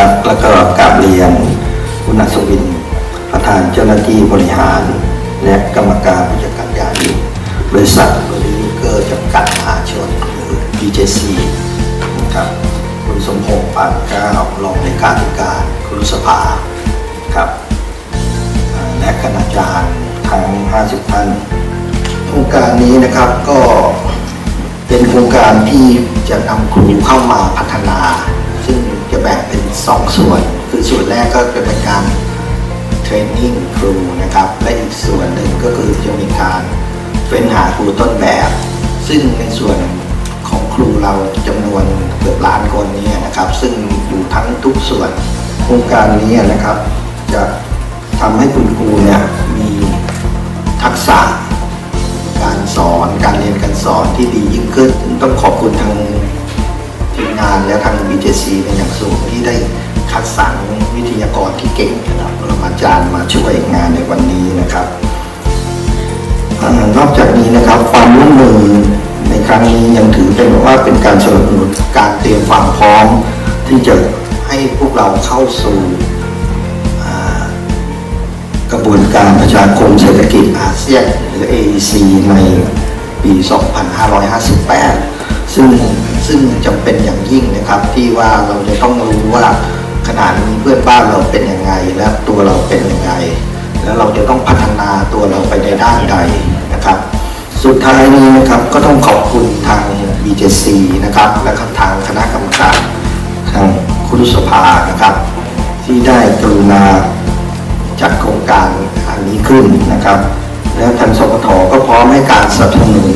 ครับ แล้วก็กราบเรียนคุณอัศวิน ประธานเจ้าหน้าที่บริหาร และกรรมการผู้จัดการยานบริษัทบริเกอร์จำกัดมหาชนหรือ BJC นะครับคุณสมพงษ์ปานก้าวรองในการการคุณสภาครับและคณาจารย์ทั้ง 50 ท่านโครงการนี้นะครับก็เป็นโครงการที่จะนำครูเข้ามาพัฒนา สองส่วน คือส่วนแรกก็จะเป็นการเทรนนิ่งครูนะครับ และอีกส่วนหนึ่งก็คือจะมีการเฟ้นหาครูต้นแบบ ซึ่งในส่วนของครูเราจำนวนเกือบล้านคนนี้นะครับ ซึ่งอยู่ทั้งทุกส่วนโครงการนี้นะครับ จะทำให้คุณครูเนี่ยมีทักษะการสอนการเรียนการสอนที่ดียิ่งขึ้น ต้องขอบคุณทาง งานและทาง BJC เป็นอย่างสูงที่ได้คัดสรรวิทยากรที่เก่งนะครับปรมาจารย์มาช่วยงานในวันนี้นะครับอนอกจากนี้นะครับความร่วมมือในครั้งนี้ยังถือเป็นว่าเป็นการสนับสนุนการเตรียมความพร้อม ที่จะให้พวกเราเข้าสู่กระบวนการประชาคมเศรษฐกิจอาเซียนหรือ AEC ในปี 2558 ซึ่งซึ่งจำเป็นอย่างยิ่งนะครับที่ว่าเราจะต้องรู้ว่าขณะนี้เพื่อนบ้านเราเป็นยังไง และตัวเราเป็นยังไง แล้วเราจะต้องพัฒนาตัวเราไปในด้านใดนะครับ สุดท้ายนี้นะครับก็ต้องขอบคุณทาง BJC นะครับ และทางคณะกรรมการทางคุรุสภานะครับ ที่ได้กรุณาจัดโครงการอันนี้ขึ้นนะครับ และทางสปทก็พร้อมให้การสนับสนุน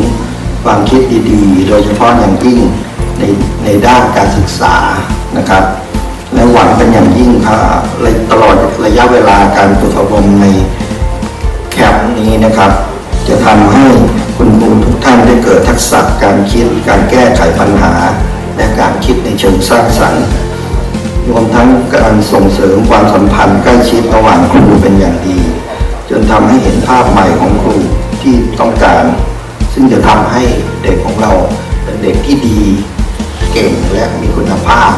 ความคิดดีๆ โดยเฉพาะอย่างยิ่งในในด้านการศึกษานะครับ และหวังเป็นอย่างยิ่งค่ะตลอดระยะเวลาการฝึกอบรมในแคมป์นี้นะครับ จะทำให้คุณครูทุกท่านได้เกิดทักษะการคิดการแก้ไขปัญหา และการคิดในเชิงสร้างสรรค์รวมทั้งการส่งเสริมความสัมพันธ์ใกล้ชิดระหว่างครูเป็นอย่างดี จนทำให้เห็นภาพใหม่ของครูที่ต้องการ ซึ่งจะทำให้เด็กของเราเป็นเด็กที่ดี เก่งและมีคุณภาพ